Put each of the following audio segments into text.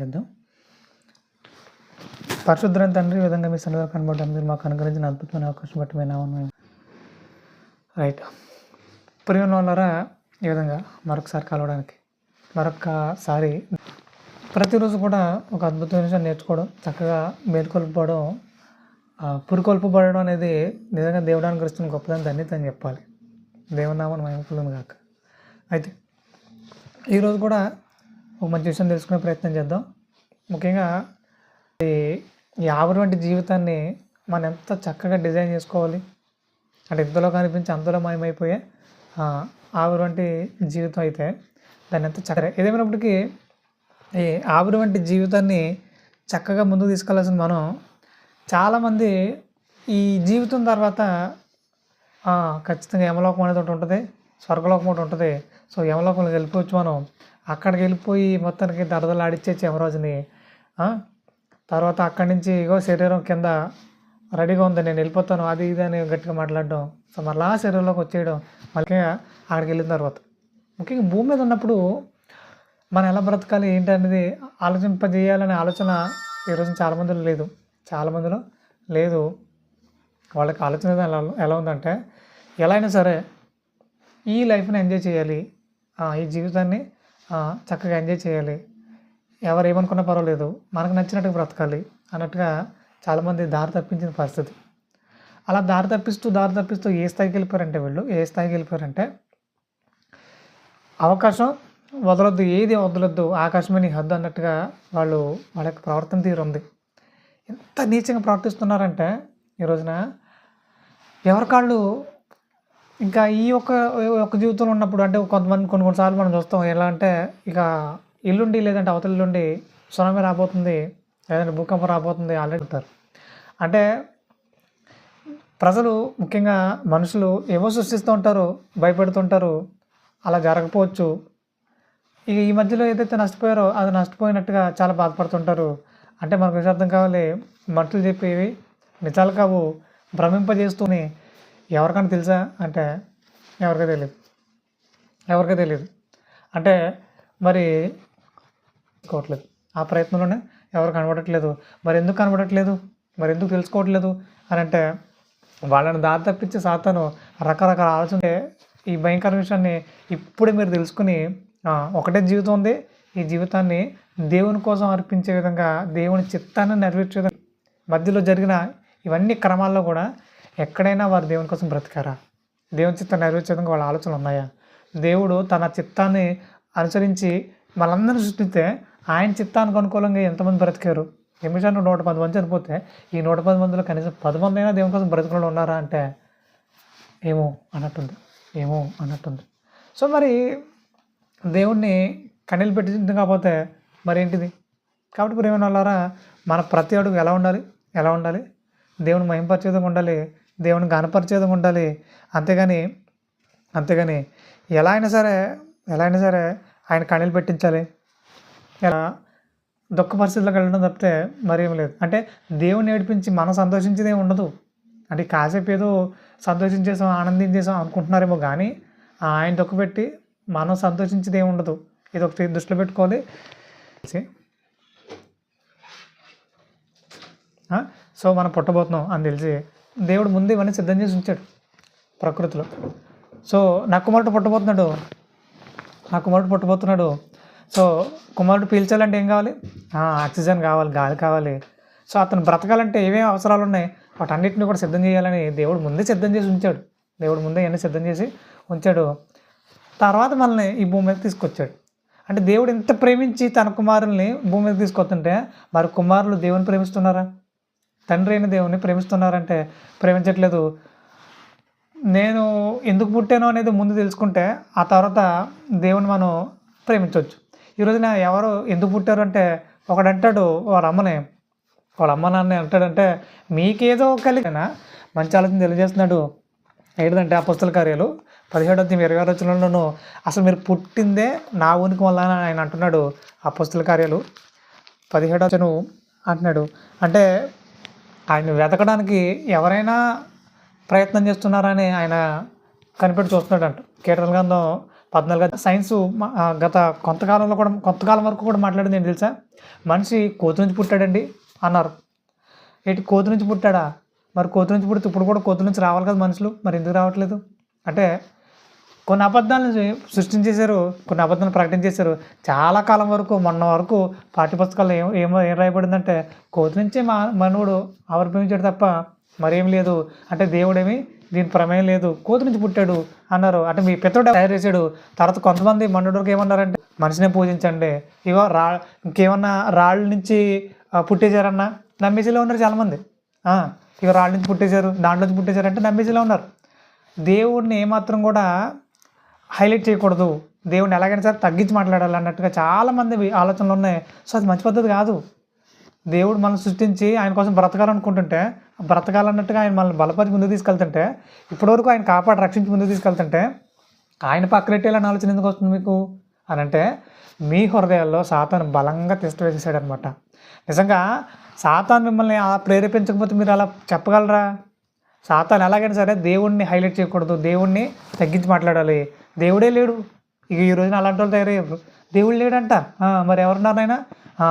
చేద్దాం. పరిశుద్ధమైన తండ్రి ఈ విధంగా మీ సన్నిధిలో కనబడడం మీరు మాకు అనుగ్రహించిన అద్భుతమైన అవకాశం బట్టి మేము రైట్. ప్రియమైన వాళ్ళరా ఈ విధంగా మరొకసారి కలవడానికి మరొకసారి ప్రతిరోజు కూడా ఒక అద్భుతమైన విషయం నేర్చుకోవడం చక్కగా మేల్కొల్పడం పురుకొల్పబడడం అనేది నిజంగా దేవుడానికి కృష్ణ గొప్పదని ధన్యత అని చెప్పాలి. దేవునామని మహిమకులను కాక అయితే ఈరోజు కూడా ఒక మంచి విషయం తెలుసుకునే ప్రయత్నం చేద్దాం. ముఖ్యంగా ఈ ఆవిరి వంటి జీవితాన్ని మనం ఎంత చక్కగా డిజైన్ చేసుకోవాలి? అంటే ఇంతలో కనిపించి అంతలో మాయమైపోయే ఆవిరి వంటి జీవితం అయితే దాన్ని ఎంత చక్కగా ఏదేమైనప్పటికీ ఈ ఆవిరి వంటి జీవితాన్ని చక్కగా ముందుకు తీసుకెళ్ళాల్సిన మనం చాలామంది ఈ జీవితం తర్వాత ఖచ్చితంగా యమలోకం అనేది ఒకటి ఉంటుంది స్వర్గలోకం ఒకటి ఉంటుంది. సో యమలోకంలోకి వెళ్ళిపోవచ్చు మనం. అక్కడికి వెళ్ళిపోయి మొత్తానికి దడదలు ఆడిచ్చేసి యమరాజుని తర్వాత అక్కడి నుంచి ఇగో శరీరం కింద రెడీగా ఉంది నేను వెళ్ళిపోతాను అది ఇది అని గట్టిగా మాట్లాడడం. సో మళ్ళా శరీరంలోకి వచ్చేయడం మళ్ళీ అక్కడికి వెళ్ళిన తర్వాత. ముఖ్యంగా భూమి మీద ఉన్నప్పుడు మనం ఎలా బ్రతకాలి ఏంటి అనేది ఆలోచింపజేయాలనే ఆలోచన ఈరోజు చాలామందిలో లేదు. చాలామందిలో లేదు. వాళ్ళకి ఆలోచన ఎలా ఎలా ఉందంటే ఎలా అయినా సరే ఈ లైఫ్ని ఎంజాయ్ చేయాలి. ఈ జీవితాన్ని చక్కగా ఎంజాయ్ చేయాలి. ఎవరు ఏమనుకున్నా పర్వాలేదు. మనకు నచ్చినట్టుగా బ్రతకాలి అన్నట్టుగా చాలామంది దారి తప్పించిన పరిస్థితి. అలా దారి తప్పిస్తూ దారి తప్పిస్తూ ఏ స్థాయికి వెళ్ళిపోయారంటే వీళ్ళు? ఏ స్థాయికి వెళ్ళిపోయారంటే అవకాశం వదలొద్దు ఏది వదలొద్దు ఆకాశమే నీ హద్దు అన్నట్టుగా వాళ్ళు వాళ్ళ యొక్క ప్రవర్తన తీరు ఉంది. ఎంత నీచంగా ప్రవర్తిస్తున్నారంటే ఈ రోజున ఎవరికాళ్ళు ఇంకా ఈ ఒక్క ఒక్క జీవితంలో ఉన్నప్పుడు అంటే కొంతమంది కొన్ని కొన్నిసార్లు మనం చూస్తాం ఎలా అంటే ఇక ఇల్లుండి లేదంటే అవతల ఇల్లుండి సునామీ రాబోతుంది లేదంటే భూకంపం రాబోతుంది ఆల్రెడీ ఉంటారు. అంటే ప్రజలు ముఖ్యంగా మనుషులు ఏవో సృష్టిస్తూ ఉంటారు భయపెడుతుంటారు అలా జరగకపోవచ్చు. ఇక ఈ మధ్యలో ఏదైతే నష్టపోయారో అది నష్టపోయినట్టుగా చాలా బాధపడుతుంటారు. అంటే మనకు విషార్థం అర్థం కావాలి మనుషులు చెప్పేవి నిజాలు కావు భ్రమింపజేస్తూనే ఎవరికైనా తెలుసా? అంటే ఎవరికీ తెలియదు ఎవరికీ తెలియదు అంటే మరి తెలుసుకోవట్లేదు ఆ ప్రయత్నంలోనే ఎవరు కనబడట్లేదు. మరి ఎందుకు కనబడట్లేదు? మరి ఎందుకు తెలుసుకోవట్లేదు? అని అంటే వాళ్ళని దారి తప్పించి సాతాను రకరకాల ఆలోచన ఈ భయంకర విషయాన్ని ఇప్పుడే మీరు తెలుసుకుని ఒకటే జీవితం ఉంది. ఈ జీవితాన్ని దేవుని కోసం అర్పించే విధంగా దేవుని చిత్తాన్ని నెరవేర్చే విధంగా మధ్యలో జరిగిన ఇవన్నీ క్రమాల్లో కూడా ఎక్కడైనా వారు దేవుని కోసం బ్రతికారా? దేవుని చిత్తాన్ని నెరవేర్చేందుకు వాళ్ళ ఆలోచనలు ఉన్నాయా? దేవుడు తన చిత్తాన్ని అనుసరించి మనందరిని సృష్టిస్తే ఆయన చిత్తానికి అనుకూలంగా ఎంతమంది బ్రతికారు? నిమిషాన్ని నూట పది మంది చనిపోతే ఈ నూట పది మందిలో కనీసం పది మంది అయినా దేవుని కోసం బ్రతుకులు ఉన్నారా అంటే ఏమో అన్నట్టుంది. ఏమో అన్నట్టుంది. సో మరి దేవుణ్ణి కన్నీళ్ళు పెట్టింది కాకపోతే మరి ఏంటిది? కాబట్టి ప్రేమ వాళ్ళారా మన ప్రతి అడుగు ఎలా ఉండాలి? ఎలా ఉండాలి? దేవుని మహింపరిచే ఉండాలి? దేవుని గనపరిచే ఉండాలి. అంతేగాని అంతేగాని ఎలా అయినా సరే ఎలా అయినా సరే ఆయన కన్నీళ్ళు పెట్టించాలి. ఎలా? దుఃఖ పరిస్థితులకు వెళ్ళడం తప్పితే మరేం లేదు. అంటే దేవుని ఏడిపించి మనం సంతోషించేదే ఉండదు. అంటే కాసేపు ఏదో సంతోషించేసాం ఆనందించేసాం అనుకుంటున్నారేమో కానీ ఆయన దుఃఖ పెట్టి మనం సంతోషించేది ఏమి ఉండదు. ఇది ఒకటి దృష్టిలో పెట్టుకోవాలి. సో మనం పుట్టబోతున్నాం అని తెలిసి దేవుడు ముందు ఇవన్నీ సిద్ధం చేసి ఉంచాడు ప్రకృతిలో. సో నా కుమారుడు పుట్టబోతున్నాడు. నా కుమారుడు పుట్టబోతున్నాడు. సో కుమారుడు పీల్చాలంటే ఏం కావాలి? ఆక్సిజన్ కావాలి గాలి కావాలి. సో అతను బ్రతకాలంటే ఏమేమి అవసరాలు ఉన్నాయి? వాటన్నిటిని కూడా సిద్ధం చేయాలని దేవుడు ముందే సిద్ధం చేసి ఉంచాడు. దేవుడు ముందే ఇవన్నీ సిద్ధం చేసి ఉంచాడు. తర్వాత మనల్ని ఈ భూమి మీద తీసుకొచ్చాడు. అంటే దేవుడు ఎంత ప్రేమించి తన కుమారుల్ని భూమి మీద తీసుకొస్తుంటే మరి కుమారులు దేవుని ప్రేమిస్తున్నారా? తండ్రి అయిన దేవుని ప్రేమిస్తున్నారంటే ప్రేమించట్లేదు. నేను ఎందుకు పుట్టాను అనేది ముందు తెలుసుకుంటే ఆ తర్వాత దేవుని మనం ప్రేమించవచ్చు. ఈ రోజున ఎవరు ఎందుకు పుట్టారు అంటే ఒకడంటాడు వాళ్ళ అమ్మని. వాళ్ళ అమ్మ నాన్న అంటాడంటే మీకేదో కలిగినా మంచి ఆలోచన తెలియజేస్తున్నాడు. ఏంటంటే ఆ పుస్తల కార్యాలు పదిహేడు అధ్యాయం ఇరవై ఆరు వచ్చినలోనూ అసలు మీరు పుట్టిందే నా ఉనికి వల్ల ఆయన అంటున్నాడు ఆ పుస్తల కార్యాలు పదిహేడు వచ్చను అంటున్నాడు. అంటే ఆయన వెతకడానికి ఎవరైనా ప్రయత్నం చేస్తున్నారని ఆయన కనిపెట్టి చూస్తున్నాడు అంట గంధం పద్నాలుగు సైన్స్ గత కొంతకాలంలో కూడా కొంతకాలం వరకు కూడా మాట్లాడింది ఏంటి తెలుసా? మనిషి కోతి నుంచి పుట్టాడండి అన్నారు. ఏంటి కోతి నుంచి పుట్టాడా? మరి కోతి నుంచి పుడితే ఇప్పుడు కూడా కోతి నుంచి రావాలి కదా మనుషులు. మరి ఎందుకు రావట్లేదు? అంటే కొన్ని అబద్ధాలను సృష్టించేశారు కొన్ని అబద్ధాలు ప్రకటించేశారు. చాలా కాలం వరకు మొన్న వరకు పాఠ్యపుస్తకాలు ఏం ఏమో ఏం రాయబడిందంటే కోతి నుంచే మా మనవుడు ఆవిర్భవించాడు తప్ప మరేం లేదు. అంటే దేవుడేమి? దీని ప్రమేయం లేదు. కోతి నుంచి పుట్టాడు అన్నారు. అంటే మీ పితడు తయారు చేశాడు. తర్వాత కొంతమంది మన్నుడికి ఏమన్నారంటే మనిషినే పూజించండి. ఇవో రా ఇంకేమన్నా రాళ్ళ నుంచి పుట్టేశారన్నా నమ్మేసేలా ఉన్నారు చాలామంది. ఇక రాళ్ళ నుంచి పుట్టేశారు దాంట్లో నుంచి పుట్టేశారంటే నమ్మేసేలా ఉన్నారు. దేవుడిని ఏమాత్రం కూడా హైలైట్ చేయకూడదు. దేవుడిని ఎలాగైనా సరే తగ్గించి మాట్లాడాలి అన్నట్టుగా చాలామంది ఆలోచనలు ఉన్నాయి. సో అది మంచి పద్ధతి కాదు. దేవుడు మనం సృష్టించి ఆయన కోసం బ్రతకాలనుకుంటుంటే బ్రతకాలన్నట్టుగా ఆయన మనల్ని బలపరిచి ముందుకు తీసుకెళ్తుంటే ఇప్పటివరకు ఆయన కాపాడి రక్షించి ముందుకు తీసుకెళ్తుంటే ఆయన పక్కనెట్టేయాలని ఆలోచన ఎందుకు వస్తుంది మీకు? అని అంటే మీ హృదయాల్లో సాతాను బలంగా టెస్ట్ వేసేసాడు అనమాట నిజంగా సాతాను మిమ్మల్ని అలా ప్రేరేపించకపోతే మీరు అలా చెప్పగలరా? సాతాను ఎలాగైనా సరే దేవుణ్ణి హైలైట్ చేయకూడదు దేవుణ్ణి తగ్గించి మాట్లాడాలి. దేవుడే లేడు. ఇక ఈ రోజున అలాంటి వాళ్ళు తయారయ్యారు. దేవుడు లేడంట. మరి ఎవరున్నారు ఆయన?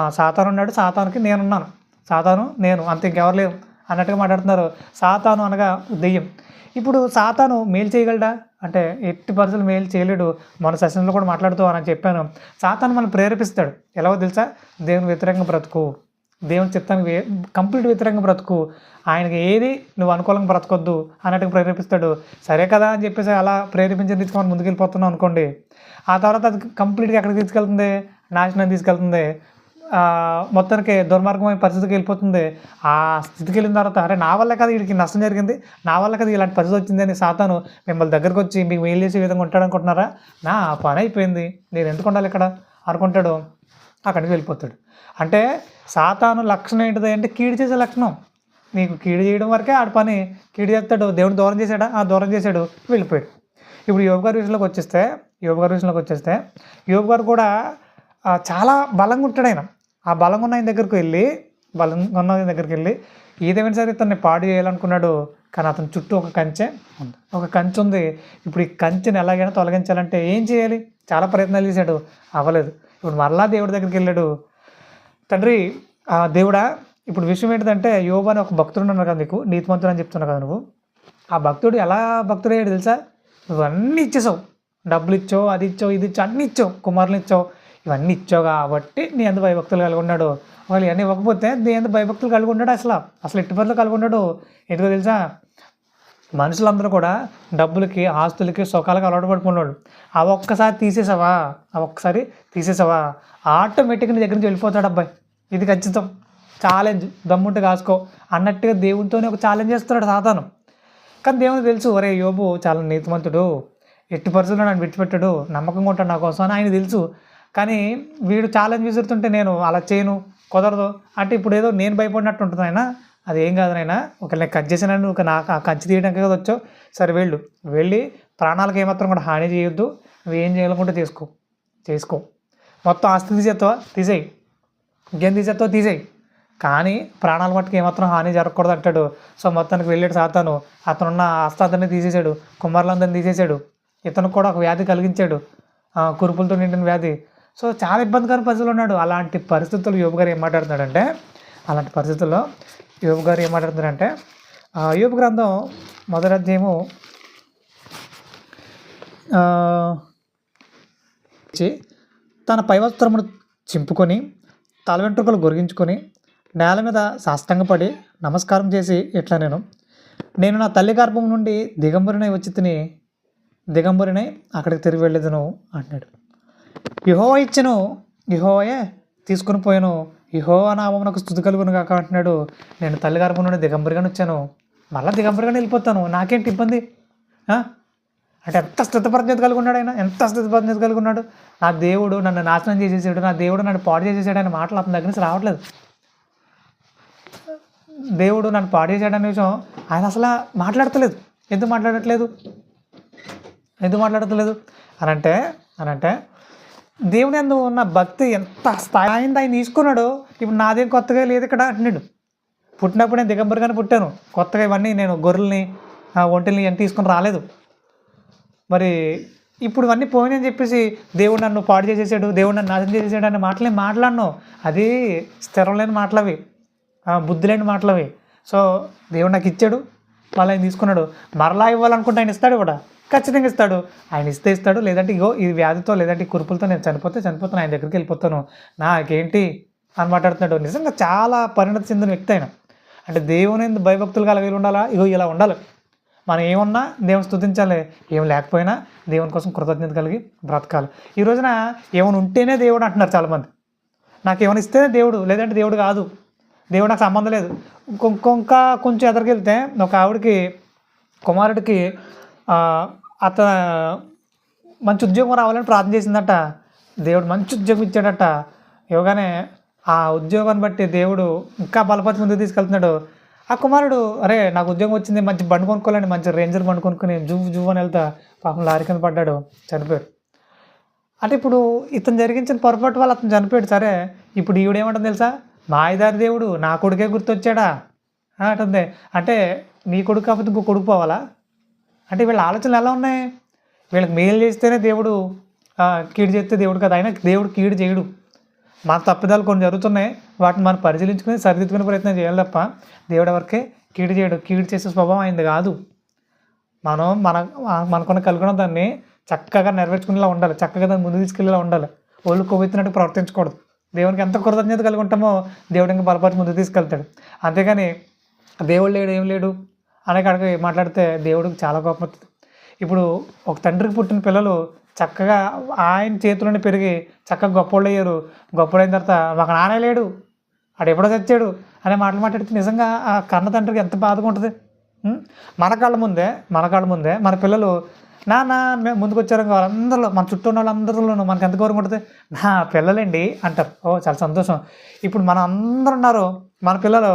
సాతాను ఉన్నాడు. సాతానికి నేనున్నాను సాతాను నేను అంత ఇంకెవరు లేవు అన్నట్టుగా మాట్లాడుతున్నారు. సాతాను అనగా దెయ్యం. ఇప్పుడు సాతాను మేలు చేయగలడా? అంటే ఎట్టి పరిస్థితులు మేలు చేయలేడు. మన సెషన్లో కూడా మాట్లాడుతూ అని చెప్పాను. సాతాను మనం ప్రేరేపిస్తాడు. ఎలాగో తెలుసా? దేవుని వ్యతిరేకంగా బ్రతుకు. దేవుని చిత్తానికి కంప్లీట్ వ్యతిరేకంగా బ్రతుకు. ఆయనకి ఏది నువ్వు అనుకూలంగా బ్రతకొద్దు అన్నట్టుగా ప్రేరేపిస్తాడు. సరే కదా అని చెప్పేసి అలా ప్రేరేపించి తీసుకొని ముందుకెళ్ళిపోతున్నాం అనుకోండి. ఆ తర్వాత అది కంప్లీట్గా ఎక్కడికి తీసుకెళ్తుంది? నాశనం తీసుకెళ్తుంది. మొత్తానికి దుర్మార్గమైన పరిస్థితికి వెళ్ళిపోతుంది. ఆ స్థితికి వెళ్ళిన తర్వాత అరే నా వల్ల కదా వీడికి నష్టం జరిగింది? నా వల్ల కదా ఇలాంటి పరిస్థితి వచ్చింది అని సాతాను మిమ్మల్ని దగ్గరకు వచ్చి మీకు మెయిల్ చేసే విధంగా ఉంటాడు అనుకుంటున్నారా? నా పని అయిపోయింది. నేను ఎందుకు ఉండాలి ఇక్కడ? అనుకుంటాడు. అక్కడికి వెళ్ళిపోతాడు. అంటే సాతాను లక్షణం ఏంటిది అంటే కీడు చేసే లక్షణం. నీకు కీడు చేయడం వరకే ఆడ పని. కీడు చేస్తాడు దేవుని దూరం చేశాడా? ఆ దూరం చేశాడు వెళ్ళిపోయాడు. ఇప్పుడు యోగ గారి విషయంలోకి వచ్చేస్తే యోగ గారి విషయంలోకి వచ్చేస్తే యోగ గారు కూడా చాలా బలంగా ఉంటాడు ఆయన. ఆ బలంగా ఉన్న ఆయన దగ్గరికి వెళ్ళి బలంగా ఉన్న ఆయన దగ్గరికి వెళ్ళి ఏదేమైనా సరే ఇతన్ని పాడు చేయాలనుకున్నాడు కానీ అతని చుట్టూ ఒక కంచె ఉంది. ఒక కంచె ఉంది. ఇప్పుడు ఈ కంచెని ఎలాగైనా తొలగించాలంటే ఏం చేయాలి? చాలా ప్రయత్నాలు చేశాడు. అవ్వలేదు. ఇప్పుడు మరలా దేవుడి దగ్గరికి వెళ్ళాడు. తండ్రి ఆ దేవుడా ఇప్పుడు విషయం ఏంటంటే యోబు అని ఒక భక్తుడు ఉన్నారు కదా నీకు నీతిమంతుడు అని చెప్తున్నావు కదా నువ్వు. ఆ భక్తుడు ఎలా భక్తుడయ్యాడు తెలుసా? నువ్వు అన్నీ ఇచ్చేసావు. డబ్బులు ఇచ్చావు అది ఇచ్చావు ఇది ఇచ్చావు అన్నీ ఇచ్చావు కుమారులు ఇచ్చావు. ఇవన్నీ ఇచ్చావు కాబట్టి నీ అంత భయభక్తులు కలిగి ఉన్నాడు. వాళ్ళు ఇవన్నీ ఇవ్వకపోతే నీ అంత భయభక్తులు కలిగి ఉన్నాడు అసలు? అసలు ఎట్టి పనులు కలిగి ఉన్నాడు? ఎందుకో తెలుసా? మనుషులందరూ కూడా డబ్బులకి ఆస్తులకి సుఖాలకి అలవాటు పడిపోయినాడు ఆ ఒక్కసారి తీసేసావా? ఆ ఒక్కసారి తీసేసావా? ఆటోమేటిక్గా నీ దగ్గర నుంచి వెళ్ళిపోతాడు అబ్బాయి. ఇది ఖచ్చితం. ఛాలెంజ్. దమ్ముంటే కాసుకో. అన్నట్టుగా దేవుడితోనే ఒక ఛాలెంజ్ చేస్తున్నాడు సాతాను. కానీ దేవునికి తెలుసు ఒరే యోబు చాలా నీతిమంతుడు. ఎట్టి పరిస్థితుల్లో నన్ను విడిచిపెట్టాడు. నమ్మకంగా ఉంటాడు నా కోసం అని ఆయన తెలుసు. కానీ వీడు ఛాలెంజ్ విసురుతుంటే నేను అలా చేయను కుదరదు. అంటే ఇప్పుడు ఏదో నేను భయపడినట్టు ఉంటుంది ఆయన? అది ఏం కాదు నాయన ఒకవేళ నేను కట్ చేసినా నువ్వు నాకు ఆ కంచి తీయడానికి కదా వచ్చావు. సరే వెళ్ళు. వెళ్ళి ప్రాణాలకు ఏమాత్రం కూడా హాని చేయొద్దు. ఏం చేయాలనుకుంటే తీసుకో. చేసుకో మొత్తం ఆస్తి తీసేస్తావా? తీసేయి. ఇంకేం తీసేస్తావో తీసేయి. కానీ ప్రాణాల మట్టుకు ఏమాత్రం హాని జరగకూడదు అంటాడు. సో మొత్తానికి వెళ్ళాడు సాతాను. అతనున్న ఆస్తాతని తీసేశాడు. కుమారులందరిని తీసేశాడు. ఇతను కూడా ఒక వ్యాధి కలిగించాడు. కురుపులతో నిండిన వ్యాధి. సో చాలా ఇబ్బందికర పరిస్థితులు ఉన్నాడు. అలాంటి పరిస్థితులు యోబు గారు ఏం మాట్లాడుతున్నాడంటే అలాంటి పరిస్థితుల్లో యోబు గారు ఏం మాట్లాడుతున్నారంటే ఆ, యోబు గ్రంథం మొదటి అధ్యాయము ఆ, తన పైవస్త్రమును చింపుకొని తల వెంట్రుకలు గొరిగించుకొని నేల మీద సాష్టంగపడి నమస్కారం చేసి ఇట్లా నేను? నేను నా తల్లి గర్భం నుండి దిగంబరినై వచ్చి తిని దిగంబరినై అక్కడికి తిరిగి వెళ్ళేదను అంటున్నాడు. యుహోవ ఇచ్చను యుహోవయే తీసుకుని పోయాను యుహో నామమునకు స్థుతి కలుగును కాక అంటున్నాడు. నేను తల్లి గర్భం నుండి దిగంబరిగానే వచ్చాను మళ్ళీ దిగంబరిగానే వెళ్ళిపోతాను నాకేంటి ఇబ్బంది? అంటే ఎంత స్థితప్రజ్ఞత కలిగి ఉన్నాడు ఆయన? ఎంత స్థితప్రజ్ఞత కలిగి ఉన్నాడు? నా దేవుడు నన్ను నాశనం చేసేసాడు. నా దేవుడు నన్ను పాడు చేసేసాడు అనే మాటలు అతని దగ్గర నుంచి రావట్లేదు. దేవుడు నన్ను పాడు చేశాడు అనే విషయం ఆయన అసలు మాట్లాడతలేదు. ఎందుకు మాట్లాడట్లేదు? ఎందుకు మాట్లాడతలేదు? అని అంటే దేవుని ఎందు ఉన్న భక్తి ఎంత స్థాయి ఆయన ఆయన తీసుకున్నాడు ఇప్పుడు నాదేం కొత్తగా లేదు ఇక్కడ అంటున్నాడు. పుట్టినప్పుడు నేను దిగంబరిగానే పుట్టాను. కొత్తగా ఇవన్నీ నేను గొర్రెల్ని ఒంటిని ఒంటెల్ని తీసుకుని తీసుకొని రాలేదు. మరి ఇప్పుడు ఇవన్నీ పోయినని చెప్పేసి దేవుడు నన్ను పాడు చేసేసాడు దేవుడు నన్ను నాశనం చేసేసాడు అనే మాటలే మాట్లాడను అది స్థిరం లేని మాటలవి బుద్ధి లేని మాటలవి. సో దేవుడు నాకు ఇచ్చాడు వాళ్ళు ఆయన తీసుకున్నాడు. మరలా ఇవ్వాలనుకుంటే ఆయన ఇస్తాడు కూడా. ఖచ్చితంగా ఇస్తాడు. ఆయన ఇస్తే ఇస్తాడు. లేదంటే ఇగో ఈ వ్యాధితో లేదంటే ఈ కురుపులతో నేను చనిపోతే చనిపోతాను ఆయన దగ్గరికి వెళ్ళిపోతాను. నాకేంటి అని మాట్లాడుతున్నాడు. నిజంగా చాలా పరిణతి చెందిన వ్యక్తి ఆయన. అంటే దేవుని ఎందు భయభక్తులు కలిగి ఉండాలా? ఇగో ఇలా ఉండాలి. మనం ఏమున్నా దేవుని స్తుతించాలి ఏం లేకపోయినా దేవుని కోసం కృతజ్ఞత కలిగి బ్రతకాలి. ఈ రోజున ఏమైనా ఉంటేనే దేవుడు అంటున్నారు చాలామంది. నాకు ఏమైనా ఇస్తేనే దేవుడు లేదంటే దేవుడు కాదు. దేవుడు నాకు సంబంధం లేదు. ఇంకొ- ఇంకా కొంచెం ఎదరికెళ్తే ఒక ఆవిడకి కుమారుడికి అత మంచి ఉద్యోగం రావాలని ప్రార్థన చేసిందట. దేవుడు మంచి ఉద్యోగం ఇచ్చాడట. ఇవ్వగానే ఆ ఉద్యోగాన్ని బట్టి దేవుడు ఇంకా బలపతి ముందుకు తీసుకెళ్తున్నాడు. ఆ కుమారుడు అరే నాకు ఉద్యోగం వచ్చింది మంచి బండి కొనుక్కోవాలని మంచి రేంజర్ బండి కొనుక్కొని జువ్వు జువ్వు అని వెళ్తా. పాపం లారీ కింద పడ్డాడు చనిపోయాడు. అంటే ఇప్పుడు ఇతను జరిగించిన పొరపాటు వల్ల అతను చనిపోయాడు. సరే ఇప్పుడు ఈవిడ ఏమంటుంది తెలుసా? మాయదారి దేవుడు నా కొడుకే గుర్తొచ్చాడా? అంటుంది. అంటే నీ కొడుకు కాకపోతే ఇంకో కొడుకు పోవాలా? అంటే వీళ్ళ ఆలోచనలు ఎలా ఉన్నాయి? వీళ్ళకి మేలు చేస్తేనే దేవుడు కీడు చేస్తే దేవుడు కదా. అయినా దేవుడు కీడు చేయడు. మన తప్పిదాలు కొన్ని జరుగుతున్నాయి. వాటిని మనం పరిశీలించుకుని సరిదిద్దుకునే ప్రయత్నం చేయాలి తప్ప దేవుడు ఎవరికే కీడు చేయడు. కీడు చేసే స్వభావం అయింది కాదు. మనం మన మనకున్న కలుగున్న దాన్ని చక్కగా నెరవేర్చుకునేలా ఉండాలి. చక్కగా దాన్ని ముందు తీసుకెళ్ళేలా ఉండాలి. ఒళ్ళు కొవ్వెత్తినట్టు ప్రవర్తించకూడదు. దేవునికి ఎంత కృతజ్ఞత కలిగి ఉంటామో దేవుడు ఇంకా బలపరిచి ముందు తీసుకెళ్తాడు. అంతేగాని దేవుడు లేడు ఏం లేడు? అలాగే కాడికి మాట్లాడితే దేవుడికి చాలా కోపం వస్తుంది. ఇప్పుడు ఒక తండ్రికి పుట్టిన పిల్లలు చక్కగా ఆయన చేతిలోనే పెరిగి చక్కగా గొప్పోళ్ళు అయ్యారు. గొప్పోడైన తర్వాత ఒక నానే లేడు ఆడు ఎప్పుడో చచ్చాడు అనే మాటలు మాట్లాడితే నిజంగా ఆ కన్న తండ్రికి ఎంత బాధగా ఉంటుంది. మన కాళ్ళ ముందే మన కాళ్ళ ముందే మన పిల్లలు నా నా మేము ముందుకు వచ్చారు వాళ్ళందరిలో మన చుట్టూ ఉన్న వాళ్ళందరిలోనూ మనకి ఎంత గౌరవం ఉంటుంది? నా పిల్లలండి అంటారు. ఓ చాలా సంతోషం. ఇప్పుడు మన అందరు ఉన్నారు. మన పిల్లలు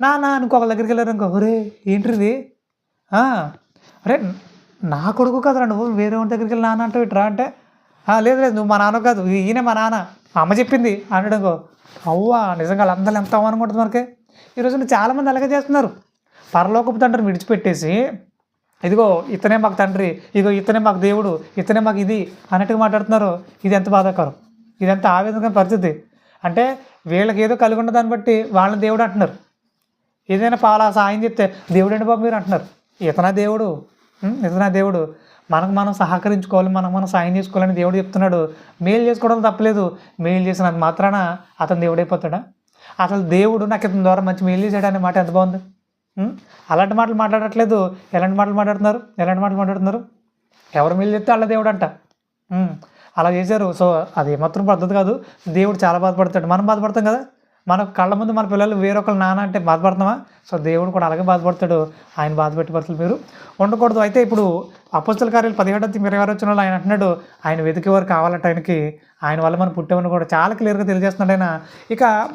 నా నా ఇంకొక దగ్గరికి వెళ్ళారు ఇంకో ఒరే ఏంటిది? అరే నా కొడుకు కదరా నువ్వు వేరే వాడి దగ్గరికి వెళ్ళి నాన్న అంటావు ఇట్రా అంటే లేదు లేదు నువ్వు మా నాన్న కాదు ఈయన మా నాన్న. అమ్మ చెప్పింది అనడంకో అవ్వా నిజంగా వాళ్ళందరూ ఎంత అవ్వనుకుంటుంది మనకి. ఈ చాలామంది అలాగే చేస్తున్నారు. పరలోకపు తండ్రిని విడిచిపెట్టేసి ఇదిగో ఇతనే మాకు తండ్రి ఇదిగో ఇతనే మాకు దేవుడు ఇతనే మాకు ఇది అన్నట్టుగా మాట్లాడుతున్నారు. ఇది ఎంత బాధాకరం ఇది ఎంత ఆవేదనకర పరిస్థితి. అంటే వీళ్ళకి ఏదో కలిగి ఉన్న దాన్ని బట్టి వాళ్ళని దేవుడు అంటున్నారు. ఏదైనా పాలా సాయం చెప్తే దేవుడు అండి బాబు మీరు అంటున్నారు. ఇతనా దేవుడు? ఇతనా దేవుడు? మనకు మనం సహకరించుకోవాలి మనకు మనం సాయం చేసుకోవాలని దేవుడు చెప్తున్నాడు. మేలు చేసుకోవడం తప్పలేదు. మేలు చేసినంత మాత్రాన అతను దేవుడైపోతాడా? అసలు దేవుడు నాకు ఇతని ద్వారా మంచి మేలు చేశాడు అనే మాట ఎంత బాగుంది? అలాంటి మాటలు మాట్లాడట్లేదు. ఎలాంటి మాటలు మాట్లాడుతున్నారు? ఎలాంటి మాటలు మాట్లాడుతున్నారు? ఎవరు మేలు చెప్తే వాళ్ళ దేవుడు అంట అలా చేశారు. సో అది ఏమాత్రం పద్ధతి కాదు. దేవుడు చాలా బాధపడతాడు. మనం బాధపడతాం కదా? మన కళ్ళ ముందు మన పిల్లలు వేరొకరు నాన్న అంటే బాధపడుతున్నామా సో దేవుడు కూడా అలాగే బాధపడతాడు. ఆయన బాధపెట్టి పరిస్థితులు మీరు. ఉండకూడదు. అయితే ఇప్పుడు అపస్తుల కార్యాలు పదిహేడు ఇరవై ఆరు వచ్చిన ఆయన అంటున్నాడు. ఆయన వెతికేవారు కావాలంటే ఆయనకి. ఆయన వల్ల మనం పుట్టామని కూడా చాలా క్లియర్గా తెలియజేస్తున్నాడు ఆయన. ఇక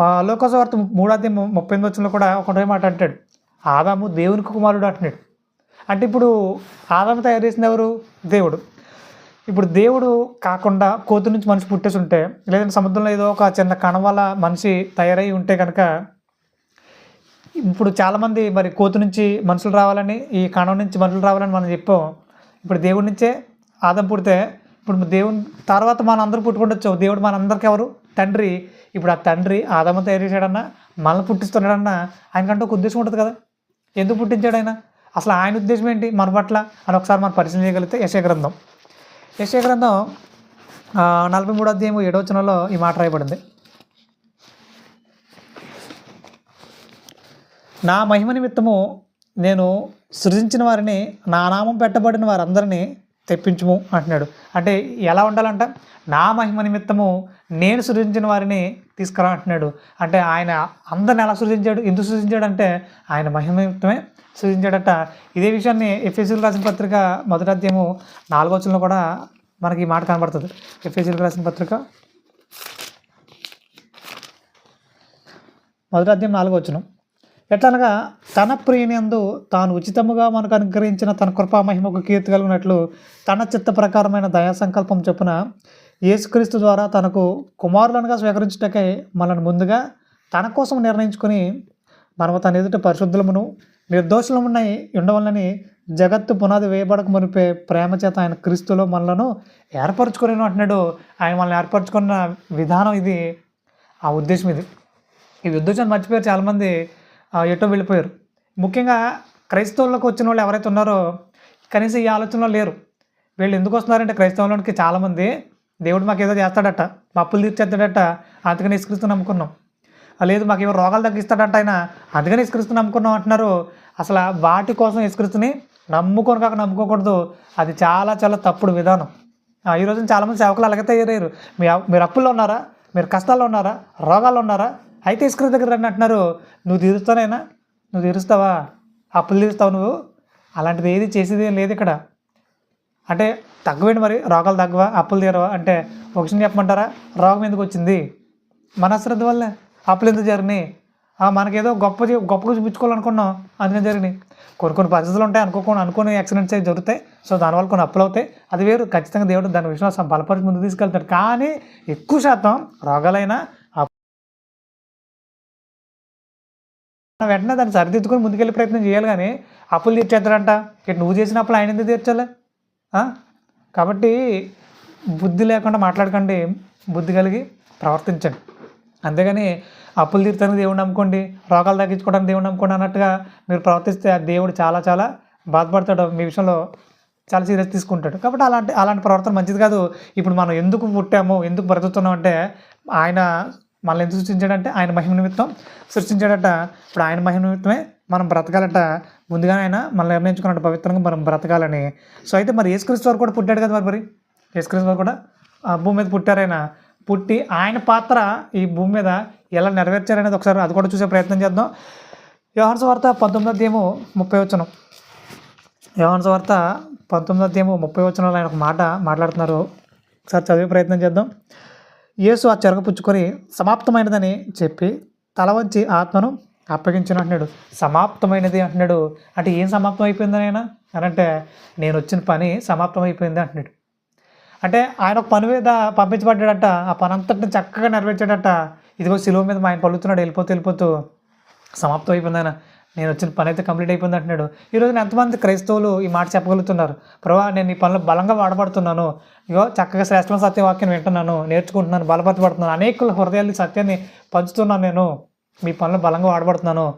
ఆ, లోకసవార్త మూడాది ముప్పై ఎనిమిది వచ్చిన కూడా ఒకటే మాట అంటాడు. ఆదాము దేవునికి కుమారుడు అంటున్నాడు. అంటే ఇప్పుడు ఆదాము తయారు చేసింది ఎవరు? దేవుడు. ఇప్పుడు దేవుడు కాకుండా కోతి నుంచి మనిషి పుట్టేసి ఉంటే లేదంటే సముద్రంలో ఏదో ఒక చిన్న కణవల మనిషి తయారై ఉంటే కనుక ఇప్పుడు చాలామంది మరి కోతి నుంచి మనుషులు రావాలని ఈ కణం నుంచి మనుషులు రావాలని మనం చెప్పాం. ఇప్పుడు దేవుడి నుంచే ఆదం పుడితే ఇప్పుడు దేవుని తర్వాత మనం అందరూ పుట్టుకుండొచ్చు. దేవుడు మనందరికి ఎవరు? తండ్రి. ఇప్పుడు ఆ తండ్రి ఆదమ తయారు చేశాడన్నా మనల్ని పుట్టిస్తున్నాడన్నా ఆయనకంటే ఒక ఉద్దేశం ఉంటుంది కదా. ఎందుకు పుట్టించాడు ఆయన? అసలు ఆయన ఉద్దేశం ఏంటి? మన పట్ల అని ఒకసారి మనం పరిశీలన చేయగలిగితే యశగ్రంథం యశ గ్రంథం నలభై మూడు అధ్యాయం ఏడవచనంలో ఈ మాట రాయబడింది. నా మహిమ నిమిత్తము నేను సృజించిన వారిని నా నామం పెట్టబడిన వారందరినీ తెప్పించుము అంటున్నాడు. అంటే ఎలా ఉండాలంట? నా మహిమ నిమిత్తము నేను సృజించిన వారిని తీసుకురా అంటున్నాడు. అంటే ఆయన అందరిని ఎలా సృజించాడు? ఎందుకు సృజించాడు అంటే ఆయన మహిమ నిమిత్తమే సూచించాడట. ఇదే విషయాన్ని ఎఫ్ఎస్సీలు రాసిన పత్రిక మొదటి నాలుగో వచనంలో కూడా మనకి ఈ మాట కనబడుతుంది. ఎఫ్ఎస్సీలకు రాసిన పత్రిక మొదటి అధ్యాయం నాలుగో వచనం ఎట్లనగా తన ప్రియనందు తాను ఉచితముగా మనకు అనుగ్రహించిన తన కృపా మహిమకు కీర్తి కలిగినట్లు తన చిత్త ప్రకారమైన దయా సంకల్పం చొప్పున యేసుక్రీస్తు ద్వారా తనకు కుమారులనుగా స్వీకరించుటకై మనల్ని ముందుగా తన కోసం నిర్ణయించుకొని మనము తన ఎదుట పరిశుద్ధులమును నిర్దోషులమునై ఉండవలని జగత్తు పునాది వేయబడక మునిపే ప్రేమ చేత ఆయన క్రీస్తులో మనలను ఏర్పరచుకొని అంటున్నాడు. ఆయన మనల్ని ఏర్పరచుకున్న విధానం ఇది. ఆ ఉద్దేశం ఇది. ఈ ఉద్దేశాన్ని మర్చిపోయారు చాలామంది. ఎటో వెళ్ళిపోయారు. ముఖ్యంగా క్రైస్తవులకు వచ్చిన వాళ్ళు ఎవరైతే ఉన్నారో కనీసం ఈ ఆలోచనలో లేరు. వీళ్ళు ఎందుకు వస్తున్నారంటే క్రైస్తవులకి చాలామంది దేవుడు మాకు ఏదో చేస్తాడట మా అప్పులు తీర్చేస్తాడట అందుకని ఇసుకరిస్తూ నమ్ముకున్నాం. లేదు మాకు ఏమో రోగాలు తగ్గిస్తాడంట ఆయన. అందుకని ఇసుక్రీస్తు నమ్ముకున్నాం అంటున్నారు. అసలు వాటి కోసం ఇసుక్రీస్తుని నమ్ముకొని కాక నమ్ముకోకూడదు. అది చాలా చాలా తప్పుడు విధానం. ఆ, ఈ రోజున చాలామంది సేవకులు అలాగే తయారయ్యారు. మీ మీరు అప్పుల్లో ఉన్నారా? మీరు కష్టాల్లో ఉన్నారా? రోగాల్లో ఉన్నారా? అయితే ఇసుక్రీస్తు దగ్గర రండి అంటున్నారు. నువ్వు తీరుస్తానైనా నువ్వు తీరుస్తావా? అప్పులు తీరుస్తావు నువ్వు? అలాంటిది ఏది చేసేది ఏం లేదు ఇక్కడ. అంటే తగ్గవేంటి మరి? రోగాలు తగ్గవా? అప్పులు తీరవా? అంటే ఒక చెప్పమంటారా? రోగం ఎందుకు వచ్చింది? మన అశ్రద్ధ వల్లే అప్పులు ఎందుకు జరిగినాయి మనకేదో గొప్ప గొప్పగా చూపించుకోవాలనుకున్నాం అందుకే జరిగినాయి. కొన్ని కొన్ని పరిస్థితులు ఉంటాయి అనుకోకుండా అనుకుని యాక్సిడెంట్స్ అయితే జరుగుతాయి. సో దానివల్ల కొన్ని అప్పులు అవుతాయి. అది వేరు. ఖచ్చితంగా దేవుడు దాని విశ్వాసం బలపరిచి ముందు తీసుకెళ్తాడు. కానీ ఎక్కువ శాతం రోగాలైనా వెంటనే దాన్ని సరిదిద్దుకొని ముందుకెళ్ళే ప్రయత్నం చేయాలి కానీ అప్పులు తీర్చేస్తాడంట ఇటు నువ్వు చేసిన అప్పులు ఆయన ఎందుకు తీర్చాలి? కాబట్టి బుద్ధి లేకుండా మాట్లాడకండి. బుద్ధి కలిగి ప్రవర్తించండి. అంతేగాని అప్పులు తీర్చడానికి దేవుడు నమ్ముకోండి రోగాలు తగ్గించుకోవడానికి దేవుడు నమ్ముకోండి అన్నట్టుగా మీరు ప్రవర్తిస్తే ఆ దేవుడు చాలా చాలా బాధపడతాడు. మీ విషయంలో చాలా సీరియస్ తీసుకుంటాడు. కాబట్టి అలాంటి అలాంటి ప్రవర్తన మంచిది కాదు. ఇప్పుడు మనం ఎందుకు పుట్టాము ఎందుకు బ్రతుకుతున్నాం అంటే ఆయన మనల్ని ఎందుకు సృష్టించాడంటే ఆయన మహిమ నిమిత్తం సృష్టించాడట. ఇప్పుడు ఆయన మహిమ నిమిత్తమే మనం బ్రతకాలట. ముందుగానే ఆయన మనల్ని నిర్ణయించుకున్నట్టు పవిత్రంగా మనం బ్రతకాలని. సో అయితే మరి యేసుక్రీస్తు వారు కూడా పుట్టాడు కదా మరి మరి? యేసుక్రీస్తు వారు కూడా ఆ భూమి మీద పుట్టారైనా పుట్టి ఆయన పాత్ర ఈ భూమి మీద ఎలా నెరవేర్చారనేది ఒకసారి అది కూడా చూసే ప్రయత్నం చేద్దాం. యోహన్స్ వార్త పంతొమ్మిది అధ్యాయము ముప్పై వచ్చనం యోహన్స్ వార్త పంతొమ్మిది అధ్యాయము ముప్పై వచనంలో ఆయన ఒక మాట మాట్లాడుతున్నారు. ఒకసారి చదివే ప్రయత్నం చేద్దాం. యేసు ఆ చెరగ పుచ్చుకొని సమాప్తమైనదని చెప్పి తల వంచి ఆత్మను అప్పగించను అంటున్నాడు. సమాప్తమైనది అంటున్నాడు. అంటే ఏం సమాప్తం అయిపోయిందని ఆయన అని అంటే నేను వచ్చిన పని సమాప్తం అయిపోయింది అంటున్నాడు. అంటే ఆయన ఒక పని మీద పంపించబడ్డాడట. ఆ పని అంతటిని చక్కగా నెరవేర్చాడట. ఇదిగో సిలువ మీద మా ఆయన పలుతున్నాడు వెళ్ళిపోతూ వెళ్ళిపోతూ సమాప్తం అయిపోయింది ఆయన. నేను వచ్చిన పని అయితే కంప్లీట్ అయిపోయింది అంటున్నాడు. ఈ రోజున ఎంతమంది క్రైస్తవులు ఈ మాట చెప్పగలుగుతున్నారు? ప్రభా నేను ఈ పనులు బలంగా వాడబడుతున్నాను. ఇగో చక్కగా శ్రేష్టమైన సత్యవాక్యం వింటున్నాను. నేర్చుకుంటున్నాను. బలపరచబడుతున్నాను. అనేకుల హృదయాలు సత్యాన్ని పంచుతున్నాను నేను. మీ పనులు బలంగా వాడబడుతున్నాను.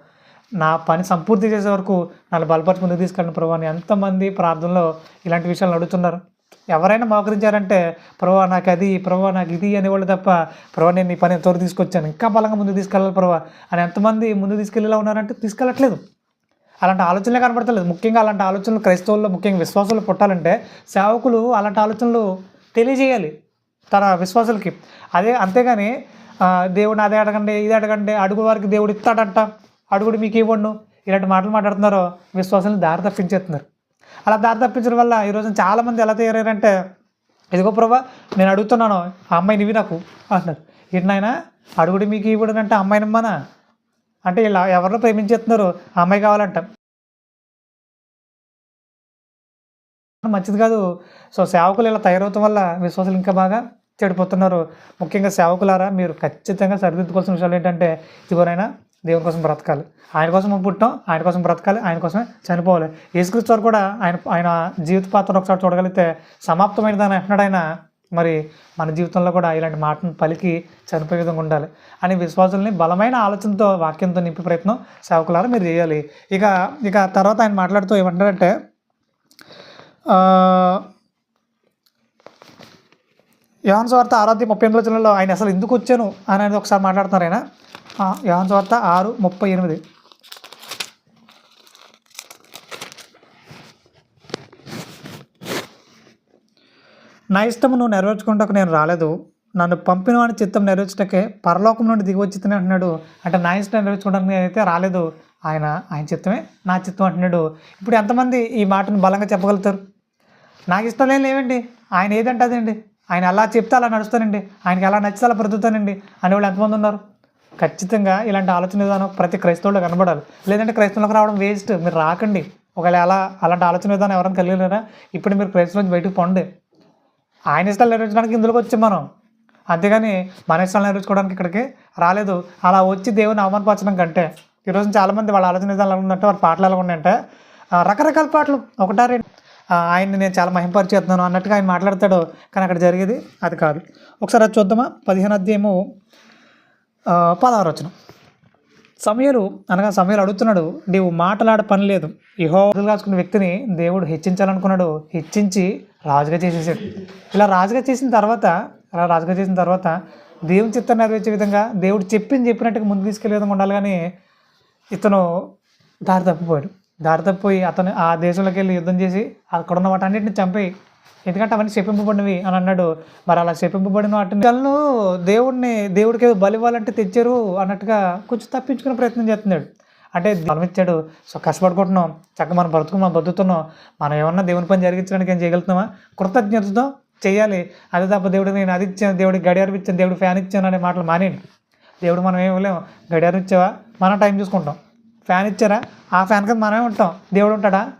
నా పని సంపూర్తి చేసే వరకు నన్ను బలపరిచి ముందుకు తీసుకెళ్ళిన ప్రభాని ఎంతమంది ప్రార్థనలో ఇలాంటి విషయాలు అడుగుతున్నారు ఎవరైనా మోకరించారంటే ప్రభా నాకు అది ప్రభా నాకు ఇది అనేవాళ్ళు తప్ప ప్రభా నేను ఈ పని త్వర తీసుకొచ్చాను ఇంకా బలంగా ముందుకు తీసుకెళ్ళాలి ప్రభా అని ఎంతమంది ముందు తీసుకెళ్ళేలా ఉన్నారంటే తీసుకెళ్ళట్లేదు. అలాంటి ఆలోచనలే కనబడతలేదు. ముఖ్యంగా అలాంటి ఆలోచనలు క్రైస్తవుల్లో ముఖ్యంగా విశ్వాసాలు పుట్టాలంటే సేవకులు అలాంటి ఆలోచనలు తెలియజేయాలి తన విశ్వాసులకి. అదే అంతేగాని దేవుడు దేవుడిని అదే అడగండి ఇది అడగండి అడుగు వారికి దేవుడు ఇస్తాడంట అడుగుడు మీకు ఇవ్వండు ఇలాంటి మాటలు మాట్లాడుతున్నారో విశ్వాసాలను దారి తప్పించేస్తున్నారు. అలా దారి తప్పించడం వల్ల ఈరోజు చాలామంది ఎలా తయారయ్యారంటే ఇదిగో ప్రభా నేను అడుగుతున్నాను ఆ అమ్మాయి ఇవి నాకు అంటున్నారు. ఏంటి అడుగుడు మీకు ఇవ్వడం అంటే అమ్మాయిని ఇమ్మనా అంటే ఇలా ఎవరిలో ప్రేమించేస్తున్నారు ఆ అమ్మాయి కావాలంట. మంచిది కాదు. సో సేవకులు ఇలా తయారవటం వల్ల విశ్వాసులు ఇంకా బాగా చెడిపోతున్నారు. ముఖ్యంగా సేవకులారా మీరు ఖచ్చితంగా సరిదిద్దుకోవాల్సిన విషయాలు ఏంటంటే ఇదిగోనైనా దేవుని కోసం బ్రతకాలి. ఆయన కోసం మనం పుట్టాం ఆయన కోసం బ్రతకాలి ఆయన కోసమే చనిపోవాలి. యేసుక్రీస్తు వారు కూడా ఆయన ఆయన జీవిత పాత్ర ఒకసారి చూడగలిగితే సమాప్తమైనదని అంటున్నాడు ఆయన. మరి మన జీవితంలో కూడా ఇలాంటి మాటను పలికి చనిపోయే విధంగా ఉండాలి అని విశ్వాసుల్ని బలమైన ఆలోచనతో వాక్యంతో నింపే ప్రయత్నం సేవకులారా మీరు చేయాలి. ఇక ఇక తర్వాత ఆయన మాట్లాడుతూ ఏమంటారంటే యోహన్ స్వార్థ ఆరాధ్య ముప్పై ఎనిమిది ఆయన అసలు ఎందుకు వచ్చాను అని అనేది ఒకసారి మాట్లాడుతున్నారు ఆయన. యోహన్ స్వార్త ఆరు ముప్పై ఎనిమిది. నా ఇష్టము నువ్వు నెరవేర్చుకుంటకు నేను రాలేదు. నన్ను పంపిన వాడి చిత్తం నెరవేర్చటకే పరలోకం నుండి దిగి వచ్చిందని అంటున్నాడు. అంటే నా ఇష్టం నెరవేర్చుకోవడానికి నేనైతే రాలేదు. ఆయన ఆయన చిత్తమే నా చిత్తం అంటున్నాడు. ఇప్పుడు ఎంతమంది ఈ మాటను బలంగా చెప్పగలుగుతారు? నాకు ఇష్టం లేని లేవండి. ఆయన ఏదంటే అదండి. ఆయన అలా చెప్తే అలా నడుస్తానండి. ఆయనకి ఎలా నచ్చితే అలా బ్రతుకుతానండి. అనేవాళ్ళు ఎంతమంది ఉన్నారు? ఖచ్చితంగా ఇలాంటి ఆలోచన విధానం ప్రతి క్రైస్తవుల్లో కనబడాలి. లేదంటే క్రైస్తవులకు రావడం వేస్ట్ మీరు రాకండి. ఒకవేళ అలా అలాంటి ఆలోచన విధానం ఎవరైనా కలిగినారా? ఇప్పుడు మీరు క్రైస్తవ నుంచి బయటకు పండి. ఆయన ఇష్టాలు నెరవేర్చడానికి ఇందులోకి వచ్చాం మనం. అంతేగాని మన ఇష్టాలు నెరవేర్చుకోవడానికి ఇక్కడికి రాలేదు. అలా వచ్చి దేవుని అవమానపరచడం కంటే ఈరోజు చాలామంది వాళ్ళ ఆలోచన విధానాలు ఎలా ఉందంటే వాళ్ళ పాటలు ఎలా ఉన్నాయంటే రకరకాల పాటలు. ఒకటారే ఆయన్ని నేను చాలా మహింపరిచేస్తున్నాను అన్నట్టుగా ఆయన మాట్లాడతాడు. కానీ అక్కడ జరిగేది అది కాదు. ఒకసారి అది చూద్దామా? పదిహేను అధ్యాయము పదహారు వచనం సమయలు అనగా సమయలు అడుగుతున్నాడు నీవు మాటలాడ పని లేదు. ఇహో కాసుకున్న వ్యక్తిని దేవుడు హెచ్చించాలనుకున్నాడు. హెచ్చించి రాజుగా చేసేసాడు. ఇలా రాజుగా చేసిన తర్వాత అలా రాజుగా చేసిన తర్వాత దేవుని చిత్తం నెరవేర్చే విధంగా దేవుడు చెప్పింది చెప్పినట్టుగా ముందు తీసుకెళ్ళే విధంగా ఉండాలి కానీ ఇతను దారి తప్పిపోయాడు. దారి తప్పిపోయి అతను ఆ దేశంలోకి వెళ్ళి యుద్ధం చేసి అక్కడ ఉన్న వాటన్నిటిని చంపేయి. ఎందుకంటే అవన్నీ శపింపబడినవి అని అన్నాడు. మరి అలా శపింపబడిన వాటిని వాళ్ళు దేవుడిని దేవుడికి ఏదో బలివ్వాలంటే తెచ్చారు అన్నట్టుగా కొంచెం తప్పించుకునే ప్రయత్నం చేస్తున్నాడు. అంటే బలమిచ్చాడు ఇచ్చాడు. సో కష్టపడుకుంటున్నాం. చక్కగా మనం బ్రతుకు మనం బతుకుతున్నాం. మనం ఏమన్నా దేవుని పని జరిగించడానికి ఏం చేయగలుగుతున్నామా? కృతజ్ఞతతో చేయాలి. అదే తప్ప దేవుడు నేను అది ఇచ్చాను దేవుడికి గడియారం ఇచ్చాను దేవుడు ఫ్యాన్ ఇచ్చాను అనే మాటలు మానేయండి. దేవుడు మనం ఏం ఇవ్వలేము. గడియారం ఇచ్చావా? మనం టైం చూసుకుంటాం. ఫ్యాన్ ఇచ్చారా? ఆ ఫ్యాన్ కింద మనమే ఉంటాం. దేవుడు ఉంటాడా?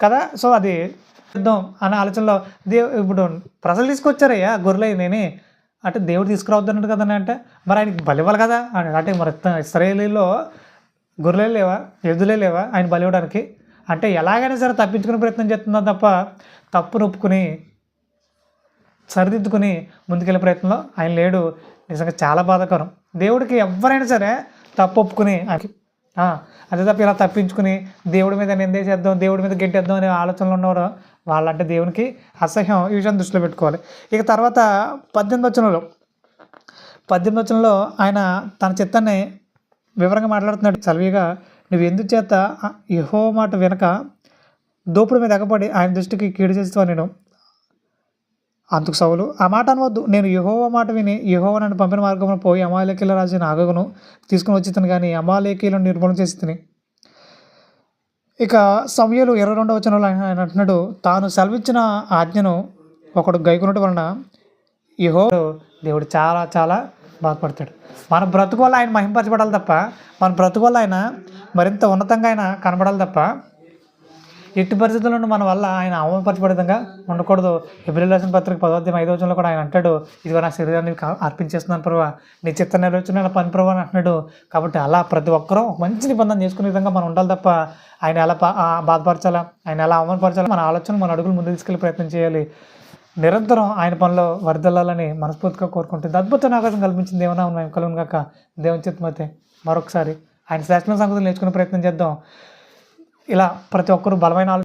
కదా? సో అది యుద్ధం అనే ఆలోచనలో దేవు ఇప్పుడు ప్రజలు తీసుకొచ్చారయ్యా గొర్రెలు నేనే. అంటే దేవుడు తీసుకురావద్దన్నాడు కదా అంటే మరి ఆయనకి బలి ఇవ్వాలి కదా. అని అంటే మరి ఇస్రాయేలీలో గొర్రెలే లేవా ఎద్దులే లేవా ఆయన బలి ఇవ్వడానికి? అంటే ఎలాగైనా సరే తప్పించుకునే ప్రయత్నం చేస్తుందా తప్ప తప్పును ఒప్పుకుని సరిదిద్దుకుని ముందుకెళ్ళే ప్రయత్నంలో ఆయన లేడు. నిజంగా చాలా బాధాకరం. దేవుడికి ఎవరైనా సరే తప్పు ఒప్పుకుని ఆయనకి- అదే తప్ప ఇలా తప్పించుకుని దేవుడి మీద నిందేసేద్దాం దేవుడి మీద గెట్టేద్దాం అనే ఆలోచనలు ఉన్నవారు వాళ్ళంటే దేవునికి అసహ్యం ఈ విషయం దృష్టిలో పెట్టుకోవాలి. ఇక తర్వాత పద్దెనిమిది వచనంలో పద్దెనిమిది వచనంలో ఆయన తన చిత్తాన్ని వివరంగా మాట్లాడుతున్నాడు. చలివిగా నువ్వు ఎందుచేత యహో మాట వెనక దోపుడు మీద ఎగపడి ఆయన దృష్టికి కీడు చేస్తావు నేను? అందుకు సౌలు ఆ మాట అనవద్దు. నేను యహోవ మాట విని యహోవ నన్ను పంపిన మార్గంలో పోయి అమాలేకీల రాజుని ఆగగును తీసుకుని వచ్చి కానీ అమాలేకీలను నిర్మూలన చేసి తిని ఇక సమయంలో ఇరవై రెండవ వచనంలో ఆయన ఆయన అంటున్నాడు తాను సెలవిచ్చిన ఆజ్ఞను ఒకడు గైకొనటం వలన యహో దేవుడు చాలా చాలా బాధపడతాడు. మన బ్రతుకు వల్ల ఆయన మహింపరచబడాలి తప్ప మన బ్రతుకు వల్ల ఆయన మరింత ఉన్నతంగా ఆయన కనబడాలి తప్ప ఎట్టి పరిస్థితుల్లో మన వల్ల ఆయన అవమానపరచబడే విధంగా ఉండకూడదు. ఎబ్రిల్ రాసిన పత్రిక పదోధ్యం ఐదో వచనంలో కూడా ఆయన అంటాడు ఇదిగో నా శరీరాన్ని అర్పించేస్తున్నాను ప్రభావ నీ చిత్త నెరవేర్చిన పని ప్రభావ అని అంటున్నాడు. కాబట్టి అలా ప్రతి ఒక్కరూ మంచి నిబంధన చేసుకునే విధంగా మనం ఉండాలి తప్ప ఆయన ఎలా బాధపరచాలా? ఆయన ఎలా అవమానపరచాలా? మన ఆలోచన మన అడుగులు ముందు తీసుకెళ్ళి ప్రయత్నం చేయాలి. నిరంతరం ఆయన పనిలో వరదల్లాలని మనస్ఫూర్తిగా కోరుకుంటుంది. అద్భుతమైన అవకాశం కల్పించింది ఏమన్నా? మేము కలుగును కాక దేవుని చిత్తమైతే మరొకసారి ఆయన శ్రేష్ఠమైన సంగతులు నేర్చుకునే ప్రయత్నం చేద్దాం. ఇలా ప్రతి ఒక్కరూ బలమైన ఆలో